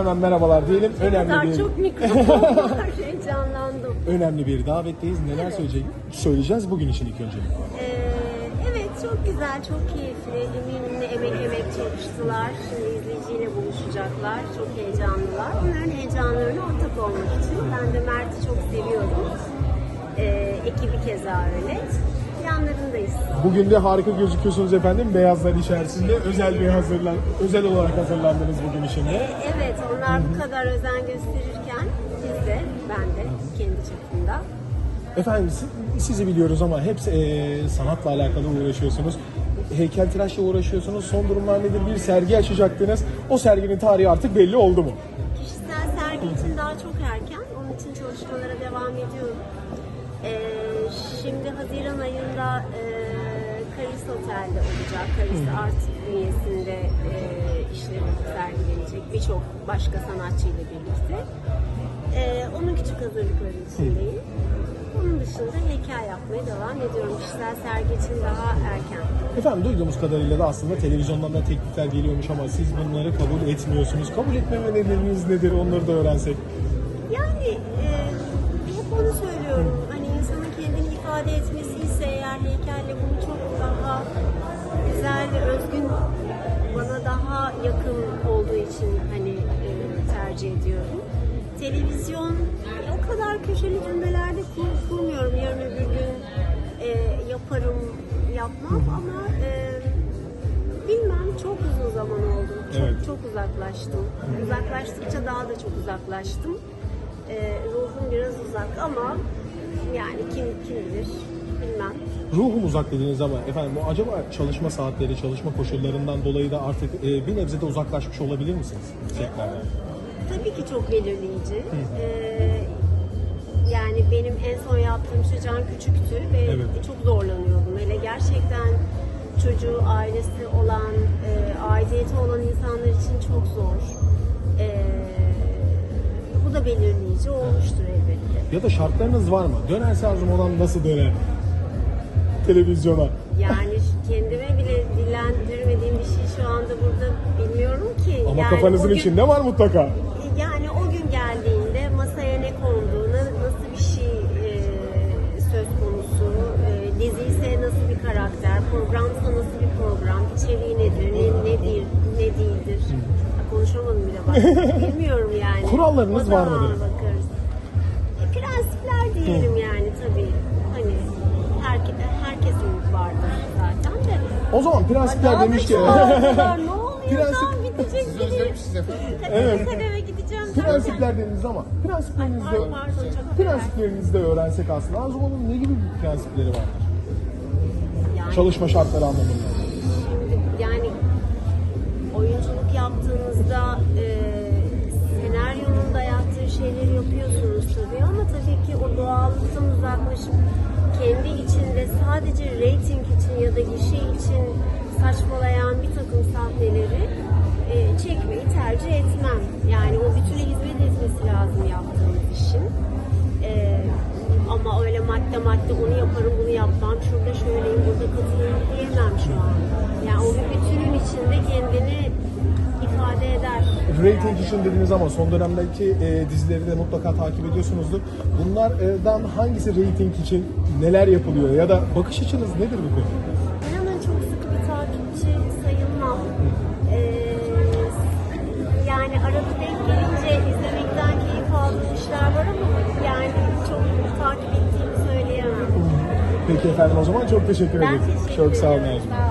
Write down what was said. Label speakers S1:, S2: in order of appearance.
S1: hemen merhabalar diyelim. Önemli
S2: kadar
S1: bir
S2: çok mikrofon var. Heyecanlandım.
S1: önemli bir davetteyiz. Neler söyleyecek, söyleyeceğiz bugün için ilk önce?
S2: Ee, evet çok güzel, çok keyifli. Eminim ne emek emek çalıştılar. Şimdi izleyiciyle buluşacaklar. Çok heyecanlılar. Onların heyecanlarına ortak olmak için. Ben de Mert'i çok seviyorum. Ee, ekibi keza öyle. Yanlarındayız.
S1: Bugün de harika gözüküyorsunuz efendim. Beyazlar içerisinde özel bir hazırlan özel olarak hazırlandınız bugün için de.
S2: Evet, onlar bu kadar özen gösterirken biz de, ben de kendi çapımda
S1: Efendim siz- sizi biliyoruz ama hep e, sanatla alakalı uğraşıyorsunuz. Heykeltıraşla uğraşıyorsunuz. Son durumlar nedir? Bir sergi açacaktınız. O serginin tarihi artık belli oldu mu?
S2: Kişisel sergi için daha çok erken. Onun için çalışmalara devam ediyorum. Ee, şimdi Haziran ayında e, Karis Otel'de olacak. Karis Art bünyesinde e, işleri sergilenecek. Birçok başka sanatçıyla birlikte. Ee, onun küçük hazırlıkları içindeyim. Onun dışında heykel yapmaya devam ediyorum. Kişisel sergi için daha erken.
S1: Efendim duyduğumuz kadarıyla da aslında televizyondan da teklifler geliyormuş ama siz bunları kabul etmiyorsunuz. Kabul etmeme nedeniniz nedir? Onları da öğrensek.
S2: Yani e, hep onu söylüyorum. İfade etmesi ise eğer heykelle bunu çok daha güzel ve özgün bana daha yakın olduğu için hani e, tercih ediyorum. Televizyon o kadar köşeli cümlelerde kur, kurmuyorum. Yarın öbür gün e, yaparım, yapmam ama e, bilmem çok uzun zaman oldu. Çok,
S1: Evet.
S2: çok uzaklaştım. Uzaklaştıkça daha da çok uzaklaştım. Ee, ruhum biraz uzak ama yani kim kim bilir bilmem.
S1: Ruhum uzak dediğiniz ama efendim bu acaba çalışma saatleri, çalışma koşullarından dolayı da artık e, bir nebze de uzaklaşmış olabilir misiniz sektörden?
S2: Tabii ki çok belirleyici. Ee, yani benim en son yaptığım şey Can Küçük'tü ve
S1: Evet.
S2: çok zorlanıyordum. Hele gerçekten çocuğu, ailesi olan, e, aidiyeti olan insanlar için çok zor. Ee, bu da belirleyici olmuştur elbette.
S1: Ya da şartlarınız var mı? Dönerse arzum olan nasıl döner? Televizyona.
S2: Yani kendime bile dillendirmediğim bir şey şu anda burada bilmiyorum ki.
S1: Ama
S2: yani
S1: kafanızın
S2: gün,
S1: içinde var mutlaka.
S2: Yani o gün geldiğinde masaya ne konduğu, na- nasıl bir şey e, söz konusu, e, dizi ise nasıl bir karakter, programsa nasıl bir program, içeriği nedir, ne, nedir, ne değildir. Konuşamadım bile bak. Bilmiyorum.
S1: Kurallarınız var mıdır?
S2: Bakarız. E, prensipler diyelim yani tabii. Hani herke, herkesin vardır zaten de.
S1: O zaman prensipler
S2: Daha da
S1: demiş ki...
S2: çoğaldılar. ne oluyor?
S1: Prensip-
S2: Tam bitecek gibi.
S1: Evet.
S2: Evet. eve gideceğim zaten.
S1: Prensipler dediniz ama prensiplerinizi
S2: Ay,
S1: de,
S2: pardon, pardon, çok
S1: prensiplerinizi de öğrensek aslında. Arzum Hanım'ın ne gibi bir prensipleri var?
S2: Yani
S1: Çalışma şartları anlamında.
S2: şimdi yani oyunculuk yaptığınızda kendi içinde sadece reyting için ya da gişe için saçmalayan bir takım sahneleri e, çekmeyi tercih etmem. Yani o bütüne hizmet etmesi lazım yaptığımız işin. E, ama öyle madde madde onu yaparım bunu yapmam şurada şöyleyim burada katıyım diyemem şu
S1: Rating için dediniz ama son dönemdeki e, dizileri de mutlaka takip ediyorsunuzdur. Bunlardan hangisi rating için neler yapılıyor ya da bakış açınız nedir bu konuda?
S2: İnanın çok sıkı bir takipçi sayılmam. Ee, yani arada denk gelince izlemekten keyif aldığım işler var ama yani çok takip ettiğimi söyleyemem.
S1: Peki efendim o zaman çok teşekkür
S2: Ben
S1: ederim.
S2: teşekkür
S1: Çok sağ olun.
S2: ederim. Sağ